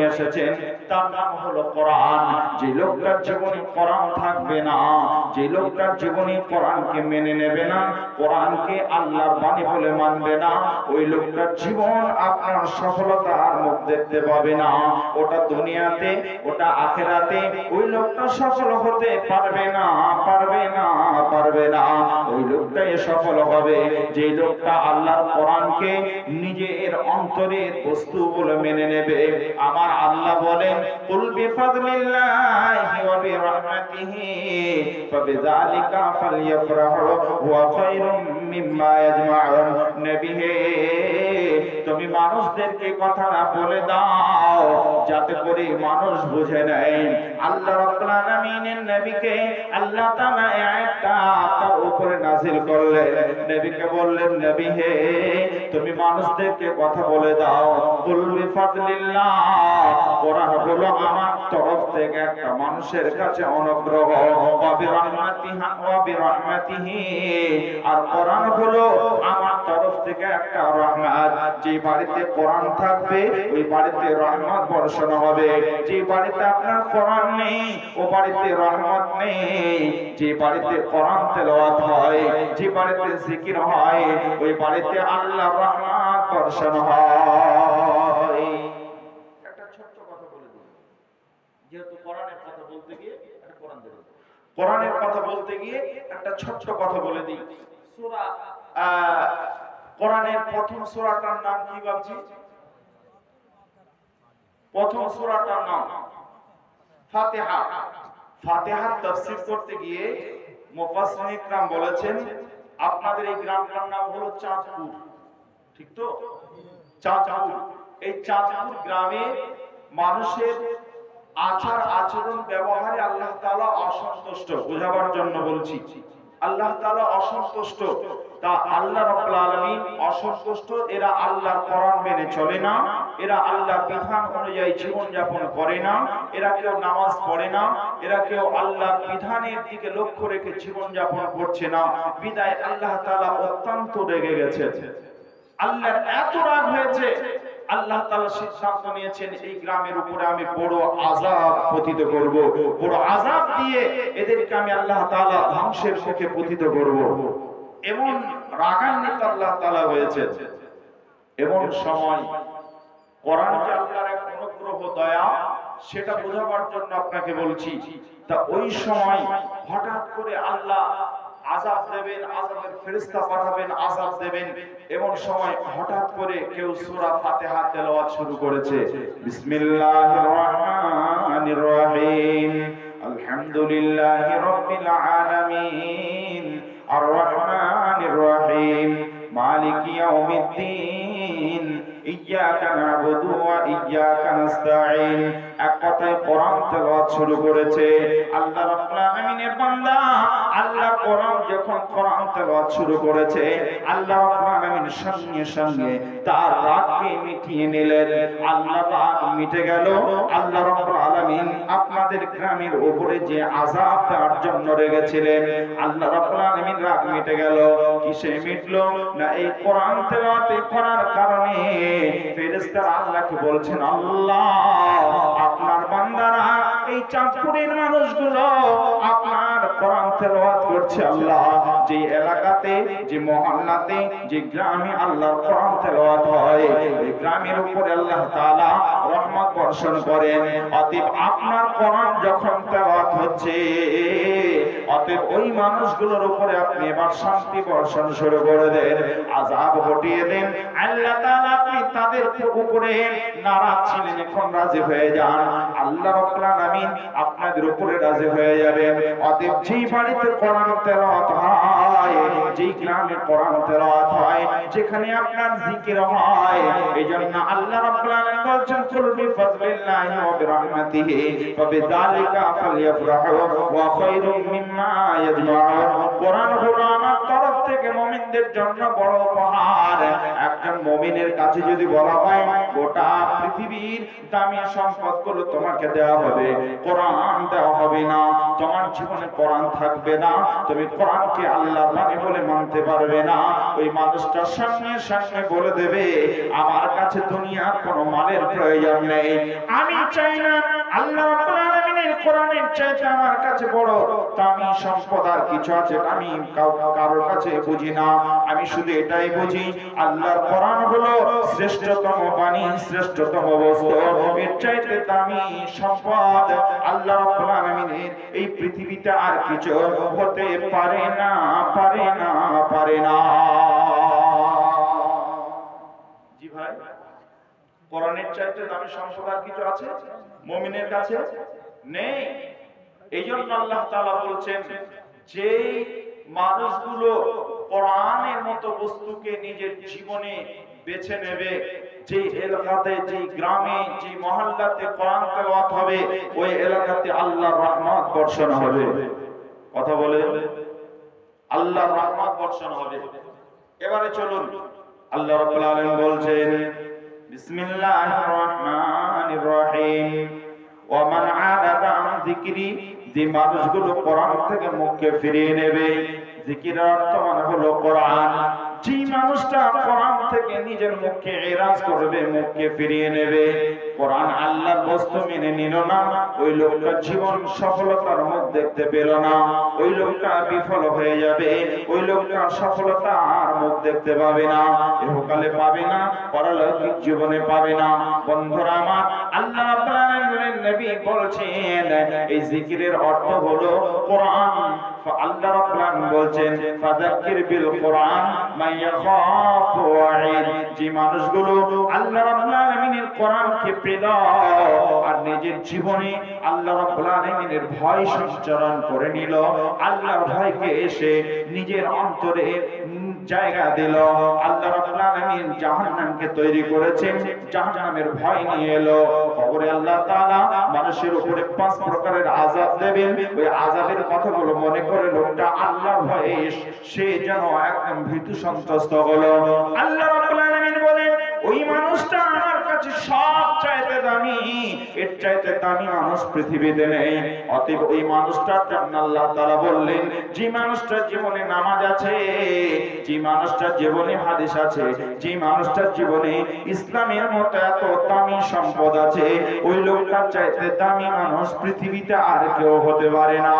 এসেছেন। তার নাম হলো কোরআন। যে লোকটার জীবনে কোরআন থাকবে না, যে লোকটার জীবনে কোরআনকে মেনে নেবে না, কোরআনকে আল্লাহর বাণী বলে মানবে না, ওই লোকটার জীবন আপনার সফলতার মুখ দেখতে পাবে না। ওটা দুনিয়াতে, ওটা আখেরাতে, ওই লোকটা সফল হতে পারবে না পারবে না পারবে না। ওই লোকটাই সফল হবে। যে লোকটা আল্লাহর কোরআনকে নিজের অন্তরের বস্তু বলে মেনে নেবে। আমার আল্লাহ বলেন কুল বিফাদলিল্লাহি ওয়া বিরহমাতিহি ফাবিযালিকা ফালইফরাহু ওয়া খায়রুম মিম্মা ইয়াজমাউন। নবী হে তুমি মানুষদেরকে কথাটা বলে দাও, যাতে করে মানুষ বুঝে নেয়। আল্লাহ রাব্বুল নবীকে আল্লাহ তাআলা আয়াতটা তার উপরে নাযিল করলেন। নবীকে বললেন, নবী হে, তুমি মানুষদেরকে কথা বলে দাও। কোরআন হলো আমার তরফ থেকে একটা মানুষের কাছে অনুগ্রহ। বিরহমাতিহা ওয়া আর কোরআন হলো আমার তরফ থেকে একটা রহমত। যে বাড়িতে কোরআন থাকবে ওই বাড়িতে রহমত বর্ষণ হবে। যে বাড়িতে আপনার কোরআন নেই ও বাড়িতে রহমত নেই। যে বাড়িতে কোরআন তেলাওয়াত হয় যে বাড়িতে জিকির হয় ওই বাড়িতে আল্লাহ রহমত বর্ষণ হয়। একটা ছোট্ট কথা বলে দিই। যেহেতু কোরআনের কথা বলতে গিয়ে একটা কোরআন দেব কোরআনের কথা বলতে গিয়ে একটা ছোট্ট কথা বলে দিই। সূরা কোরআনের প্রথম সূরাটার নাম কি ভাবছি প্রথম সূরাটার নাম ফাতিহা। ফাতিহার তাফসীর করতে গিয়ে মুফাসসিরিন ইকরাম বলেছেন, আপনাদের এই গ্রামটার নাম হলো চাঁদপুর। ঠিক তো? চাঁদপুর। এই চাঁদপুর গ্রামে মানুষের আচার আচরণ ব্যবহারে আল্লাহ তাআলা অসন্তুষ্ট, বোঝাবার জন্য বলছি। আল্লাহ তাআলা অসন্তুষ্ট। তা আল্লাহ রাব্বুল আলামিন অসন্তুষ্ট, এরা আল্লাহর কোরআন মেনে চলে না, এরা আল্লাহর বিধান অনুযায়ী জীবন যাপন করে না, এরা কেউ নামাজ পড়ে না, এরা কেউ আল্লাহর বিধানের দিকে লক্ষ্য রেখে জীবন যাপন করছে না। বিদায় আল্লাহ তাআলা অত্যন্ত রেগে গেছে আল্লাহর এত রাগ হয়েছে আল্লাহ তাআলা সিদ্ধান্ত নিয়েছেন, এই গ্রামের উপরে আমি বড় আযাব পতিত করব। বড় আযাব দিয়ে এদেরকে আমি আল্লাহ তাআলা ধ্বংসের মুখে পতিত করব। এমন রাগান্বিত আল্লাহ তাআলা হয়েছে এমন সময় কোরআন যে আল্লাহর এক অনুগ্রহ, দয়া, সেটা বোঝাবার জন্য আপনাকে বলছি, তা ওই সময় হঠাৎ করে আল্লাহ আযাব দেবেন, আযাবের ফেরেশতা পাঠাবেন, আযাব দেবেন। এমন সময় হঠাৎ করে কেউ সূরা ফাতিহা তেলাওয়াত শুরু করেছে। আলামিন। আর রহিম। মালিকি ইয়াউমিদ্দিন। নাবুদু ওয়া এক কথায় কোরআন তেলাওয়াত শুরু করেছে। আল্লাহ রাব্বুল আলামিনের বান্দা আল্লাহ কোরআন যখন কোরআন তেলাওয়াত শুরু করেছে, আল্লাহ আলামিন সঙ্গে সঙ্গে তার রাগকে মিটিয়ে নিলেন। আল্লাহ মিটে গেল। আল্লাহ রাব্বুল আলামিন আপনাদের গ্রামের উপরে যে আযাব দেওয়ার জন্য রেগেছিলেন আল্লাহ রাব্বুল আলামিন রাগ মিটে গেল। কিসে মিটলো? না, এই কোরআন তেলাওয়াত করার কারণে ফেরেশতারা আল্লাহকে বলছেন, আল্লাহ, আপনার বান্দারা এই চাঁদপুরের মানুষগুলো আপনার কোরআন তেলাওয়াত করছে আল্লাহ। যে এলাকাতে, যে মহল্লাতে, যে গ্রামে আল্লাহর কোরআন তেলাওয়াত হয় এই গ্রামের উপরে আল্লাহ তাআলা রহমত বর্ষণ করেন। অতএব আপনার কোরআন যখন তেলাওয়াত হচ্ছে, অতএব ওই মানুষগুলোর উপরে আপনি এবার শান্তি বর্ষণ শুরু করে দেন, আযাব হটিয়ে দেন। আল্লাহ তাআলা আপনি তাদের উপরে নারাজ ছিলেন, এখন রাজি হয়ে যান। আল্লাহ রাব্বুল আলামিন আপনাদের উপরে রাজি হয়ে যাবেন অতএব যেই বাড়িতে কোরআন তেলাওয়াত হয়, যেই গ্রামে কোরআন তেলাওয়াত হয়, যেখানে আপনার জিকির হয় এইজন্য আল্লাহ রাব্বুল আলামিন বলছেন, কুল বিফাজলিল্লাহি ওয়া বিরহমাতিহি ফাবিযালিকা ফালইফরাহু ওয়া খায়রুম মিম্মা ইয়াজমাউন। কোরআন হলো আমার তরফ থেকে মুমিনদের জন্য বড় উপহার। একজন মুমিনের কাছে যদি বলা হয়, গোটা পৃথিবীর দামি সম্পদগুলো তোমাকে দেওয়া হবে। কোরআন দেওয়া হবে না। তোমার জীবনে কোরআন থাকবে না। তুমি কোরআনকে আল্লাহর বাণী বলে মানতে পারবে না। ওই মানুষটা সামনে সামনে বলে দেবে, আমার কাছে দুনিয়ার কোনো মালের প্রয়োজন নেই। আমি চাই না আল্লাহ রাব্বুল আলামিনের কোরআনের চাইতে আমার কাছে বড় কিছু আছে, আমি কারোর কাছে বুঝি না, আমি শুধু এটাই বুঝি, আল্লাহর কোরআন হলো শ্রেষ্ঠতম বাণী, শ্রেষ্ঠতম বস্তু, এর চাইতে দামি সম্পদ। আল্লাহ রাব্বুল আলামিনের এই পৃথিবীতে আর কিছু হতে পারে না পারে না পারে না। জি ভাই? কোরআনের চাইতে দামি সম্পদ আর কিছু আছে? মুমিনের কাছে? নেই। এই জন্য আল্লাহ তাআলা বলছেন যে মানুষগুলো কোরআনের মতো বস্তুকে নিজের জীবনে বেছে নেবে যে এলাকাতে যে গ্রামে যে মহল্লাতে কোরআন তেলাওয়াত হবে, ওই এলাকাতে আল্লাহর রহমত বর্ষণ হবে। কথা বলে? আল্লাহর রহমত বর্ষণ হবে। এবারে চলুন। আল্লাহ রাব্বুল আলামিন বলছেন বিসমিল্লাহির রহমানির রহিম। ওয়া মান আরাদা আন যিকরি, যে মানুষগুলো কোরআন থেকে মুখকে ফিরিয়ে নেবে জিকিরের অর্থ মানে হলো কোরআন। যে মানুষটা কোরআন থেকে নিজের মুখকে এরাজ করবে, মুখকে ফিরিয়ে নেবে, কোরআন আল্লাহর বস্তু মেনে নিল না, ওই লোকটা জীবন সফলতার মুখ দেখতে পেল না, ওই লোকটা বিফল হয়ে যাবে, ওই লোকটা সফলতা মুখ দেখতে পাবে না ইহকালে পাবে না পরলৌকিক জীবনে পাবে না। বন্ধুরা আমার আল্লাহ নবী বলছেন এই জিকিরের অর্থ হলো কোরআন। আল্লাহ বলছেন ফাযাক্কির বিল কোরআন ওয়াঈদ যে মানুষগুলো আল্লাহ রাব্বুল আলামিনের কোরআনকে আর নিজের জীবনে আল্লাহ রাব্বুল আলামিনের ভয় সঞ্চারণ করে নিল। আল্লাহর ভয়কে এসে নিজের অন্তরে উম, জায়গা দিল। আল্লাহ রাব্বুল আলামিন জাহান্নামকে তৈরি জাহান্নামের ভয় নিয়ে এলো। কবরে আল্লাহ তাআলা মানুষের উপরে পাঁচ প্রকারের আযাব দেবেন। ওই আযাবের কথাগুলো মনে করে লোকটা আল্লাহর ভয়ে সে যেন একদম ভীতু সন্ত্রস্ত হলো। আল্লাহ রাব্বুল আলামিন বলেন ওই মানুষটা আমার কাছে সব চাইতে দামি, এর চাইতে দামি মানুষ পৃথিবীতে নেই। অতএব ওই মানুষটার জন্য আল্লাহ তাআলা বললেন, যে মানুষটার জীবনে নামাজ আছে, যে মানুষটার জীবনে হাদিস আছে, যে মানুষটার জীবনে ইসলামের মতো এত দামি সম্পদ আছে, ওই লোকটার চাইতে দামি মানুষ পৃথিবীতে আর কেউ হতে পারে না।